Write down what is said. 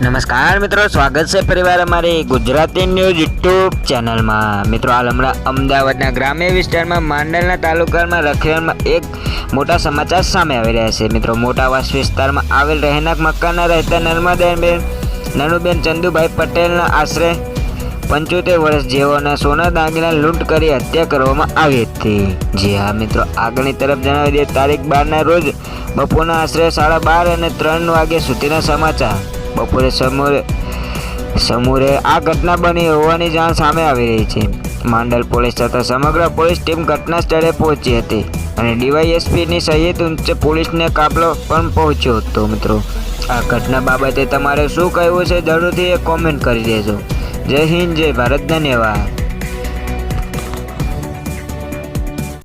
નમસ્કાર મિત્રો, સ્વાગત છે પરિવાર અમારી ગુજરાતી ન્યૂઝ યુટ્યુબ ચેનલમાં. મિત્રો, હાલ હમણાં અમદાવાદના ગ્રામ્ય વિસ્તારમાં, માંડલના તાલુકામાં રખિયાલમાં એક મોટા સમાચાર સામે આવી રહ્યા છે. મિત્રો મોટાવાસ વિસ્તારમાં આવેલ રહેણાંક મકાનના રહેતા નર્મદાબેન, નનુબેન ચંદુભાઈ પટેલના આશરે પંચોતેર વર્ષ જેઓના સોના દાગીના લૂંટ કરી હત્યા કરવામાં આવી હતી. જી હા, મિત્રો, આગળની તરફ જણાવી દઈએ, તારીખ બારના રોજ બપોરના આશરે સાડા બાર અને ત્રણ વાગ્યા સુધીના સમાચાર. બપોરે સમૂરે સમૂરે આ ઘટના બની હોવાની જાણ સામે આવી રહી છે. માંડલ પોલીસ તથા સમગ્ર પોલીસ ટીમ ઘટના સ્થળે પહોંચી હતી અને ડીવાયએસપીની સહિત ઉચ્ચ પોલીસને કાફલો પણ પહોંચ્યો હતો. મિત્રો, આ ઘટના બાબતે તમારે શું કહેવું છે જરૂરથી એ કોમેન્ટ કરી દેજો. જય હિન્દ, જય ભારત, ધન્યવાદ.